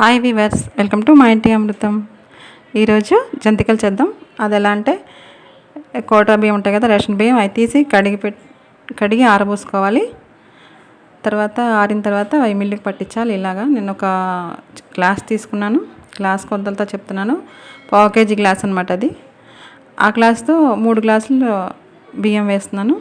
Hi viewers welcome to మా ఇంటి అమృతం ఈరోజు జంతికలు చేద్దాం. అది ఎలా అంటే కోటా బియ్యం ఉంటాయి కదా రేషన్ బియ్యం అవి తీసి కడిగి పెట్ కడిగి ఆరబోసుకోవాలి. తర్వాత ఆరిన తర్వాత అవి మిల్లుకి పట్టించాలి. ఇలాగా నేను ఒక గ్లాస్ తీసుకున్నాను. గ్లాస్ కొలతలతో చెప్తున్నాను. పావు కేజీ గ్లాస్ అనమాట అది. ఆ గ్లాస్తో మూడు గ్లాసులు బియ్యం వేస్తున్నాను.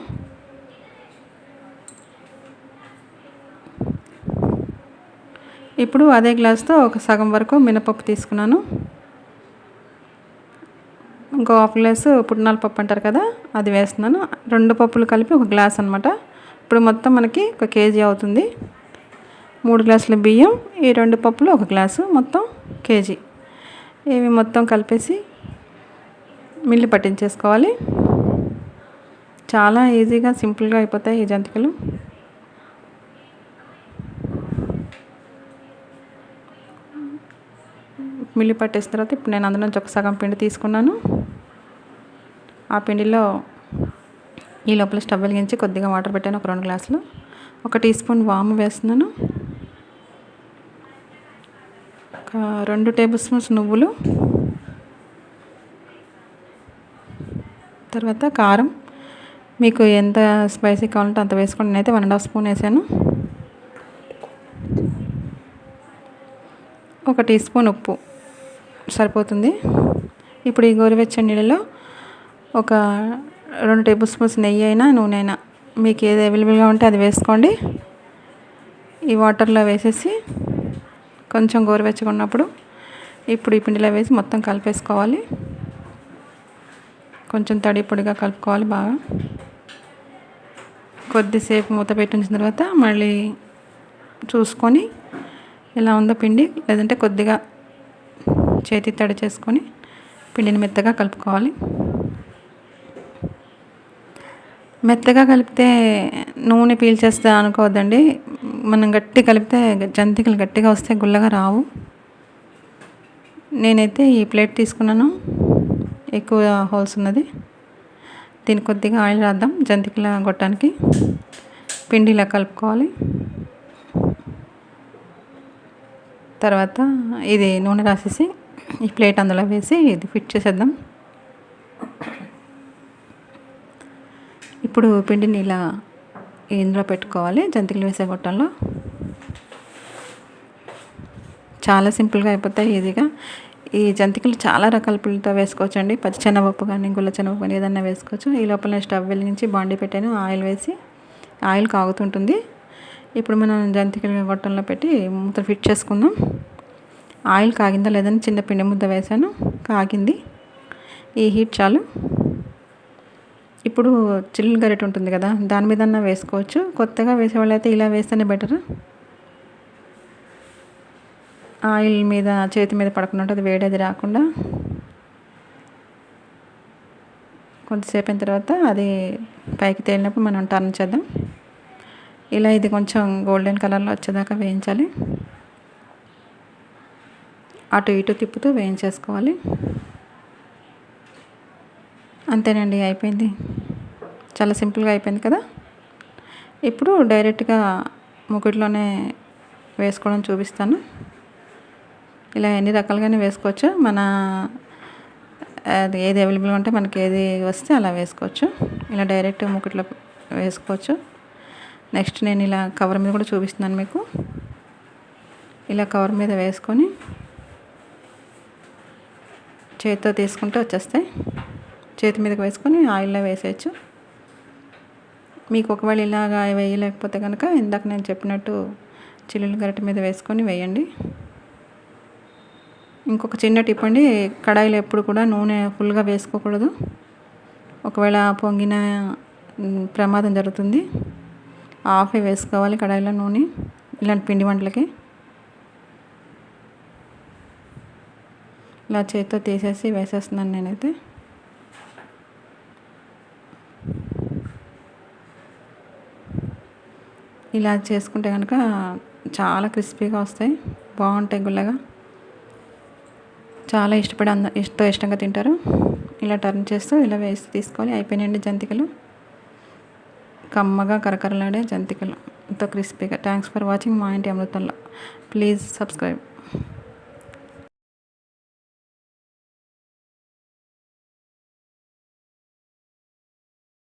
ఇప్పుడు అదే గ్లాస్తో ఒక సగం వరకు మినపప్పు తీసుకున్నాను. ఇంకో హాఫ్ గ్లాస్ పుట్నాల పప్పు అంటారు కదా అది వేస్తున్నాను. రెండు పప్పులు కలిపి ఒక గ్లాస్ అనమాట ఇప్పుడు మొత్తం మనకి ఒక కేజీ అవుతుంది. మూడు గ్లాసుల బియ్యం ఈ రెండు పప్పులు ఒక గ్లాసు మొత్తం కేజీ. ఇవి మొత్తం కలిపేసి మిల్లి పట్టించేసుకోవాలి. చాలా ఈజీగా సింపుల్గా అయిపోతాయి ఈ జంతికలు. మిల్లి పట్టేసిన తర్వాత ఇప్పుడు నేను అందులో నుంచి ఒక సగం పిండి తీసుకున్నాను. ఆ పిండిలో ఈ లోపల స్టవ్ వెలిగించి కొద్దిగా వాటర్ పెట్టాను ఒక రెండు గ్లాసులు. ఒక టీ స్పూన్ వాము వేస్తున్నాను. ఒక రెండు టేబుల్ స్పూన్స్ నువ్వులు. తర్వాత కారం. మీకు ఎంత స్పైసీ కావాలంటే అంత వేసుకోండి. నేనైతే వన్ అండ్ హాఫ్ స్పూన్ వేసాను. ఒక టీ స్పూన్ ఉప్పు. సరిపోతుంది. ఇప్పుడు ఈ గోరువెచ్చని నీళ్ళలో ఒక రెండు టేబుల్ స్పూన్స్ నెయ్యి అయినా నూనె అయినా మీకు ఏది అవైలబుల్గా ఉంటే అది వేసుకోండి. ఈ వాటర్లో వేసేసి కొంచెం గోరువెచ్చగా ఉన్నప్పుడు ఇప్పుడు ఈ పిండిలో వేసి మొత్తం కలిపేసుకోవాలి. కొంచెం తడి పొడిగా కలుపుకోవాలి బాగా. కొద్దిసేపు మూత పెట్టి ఉంచిన తర్వాత మళ్ళీ చూసుకొని ఎలా ఉందో పిండి లేదంటే కొద్దిగా చేతి తడి చేసుకొని పిండిని మెత్తగా కలుపుకోవాలి. మెత్తగా కలిపితే నూనె పీల్చేస్తా అనుకోవద్దండి. మనం గట్టి కలిపితే జంతికలు గట్టిగా వస్తే గుల్లగా రావు. నేనైతే ఈ ప్లేట్ తీసుకున్నాను. ఎక్కువ హోల్స్ ఉన్నది. దీని కొద్దిగా ఆయిల్ రాద్దాం జంతికల గొట్టానికి పిండి ఇలా కలుపుకోవాలి. తర్వాత ఇది నూనె రాసేసి ఈ ప్లేట్ అందులో వేసి ఇది ఫిట్ చేసేద్దాం. ఇప్పుడు పిండిని ఇలా ఇందులో పెట్టుకోవాలి జంతికలు వేసే గొట్టంలో. చాలా సింపుల్గా అయిపోతాయి ఈజీగా. ఈ జంతికలు చాలా రకాల పిండితో వేసుకోవచ్చండి. పచ్చి శనగపప్పు కానీ గుల్ల చెనపప్పు కానీ ఏదైనా వేసుకోవచ్చు. ఈ లోపల స్టవ్ వెలిగించి బాండి పెట్టాను ఆయిల్ వేసి. ఆయిల్ కాగుతుంటుంది. ఇప్పుడు మనం జంతికలు గొట్టంలో పెట్టి మూత ఫిట్ చేసుకుందాం. ఆయిల్ కాగిందా లేదని చిన్న పిండి ముద్ద వేసాను కాగింది. ఈ హీట్ చాలు. ఇప్పుడు చిల్లు గరిట ఉంటుంది కదా దాని మీద వేసుకోవచ్చు. కొత్తగా వేసేవాళ్ళు అయితే ఇలా వేస్తేనే బెటర్. ఆయిల్ మీద చేతి మీద పడకుండా ఉంటుంది వేడేది రాకుండా. కొంతసేపు అయిన తర్వాత అది పైకి తేలినప్పుడు మనం టర్న్ చేద్దాం. ఇలా ఇది కొంచెం గోల్డెన్ కలర్లో వచ్చేదాకా వేయించాలి. అటు ఇటు తిప్పుతూ వేయించేసుకోవాలి. అంతేనండి అయిపోయింది. చాలా సింపుల్గా అయిపోయింది కదా? ఇప్పుడు డైరెక్ట్గా ముకుట్లోనే వేసుకోవడం చూపిస్తాను. ఇలా ఎన్ని రకాలుగానే వేసుకోవచ్చు. మన అది ఏది అవైలబుల్గా ఉంటే మనకి ఏది వస్తే అలా వేసుకోవచ్చు. ఇలా డైరెక్ట్ ముకుట్లో వేసుకోవచ్చు. నెక్స్ట్ నేను ఇలా కవర్ మీద కూడా చూపిస్తున్నాను మీకు. ఇలా కవర్ మీద వేసుకొని చేతితో తీసుకుంటే వచ్చేస్తాయి. చేతి మీదకి వేసుకొని ఆయిల్లో వేసేయచ్చు. మీకు ఒకవేళ ఇలాగా వేయలేకపోతే కనుక ఇందాక నేను చెప్పినట్టు చిల్లులు గరిటె మీద వేసుకొని వేయండి. ఇంకొక చిన్న టిప్ అండి కడాయిలో ఎప్పుడు కూడా నూనె ఫుల్గా వేసుకోకూడదు. ఒకవేళ పొంగిన ప్రమాదం జరుగుతుంది ఆఫే వేసుకోవాలి కడాయిలో నూనె ఇలాంటి పిండి వంటలకి. ఇలా చేతితో తీసేసి వేసేస్తున్నాను నేనైతే. ఇలా చేసుకుంటే కనుక చాలా క్రిస్పీగా వస్తాయి. బాగుంటాయి గుల్లగా చాలా ఇష్టపడి అంద ఇష్టం ఇష్టంగా తింటారు. ఇలా టర్న్ చేస్తూ ఇలా వేసి తీసుకోవాలి. అయిపోయినాయండి జంతికలు. కమ్మగా కరకరలాడే జంతికలు. ఎంతో క్రిస్పీగా. Thanks for watching. మా ఇంటి అమృతంలో. Please subscribe.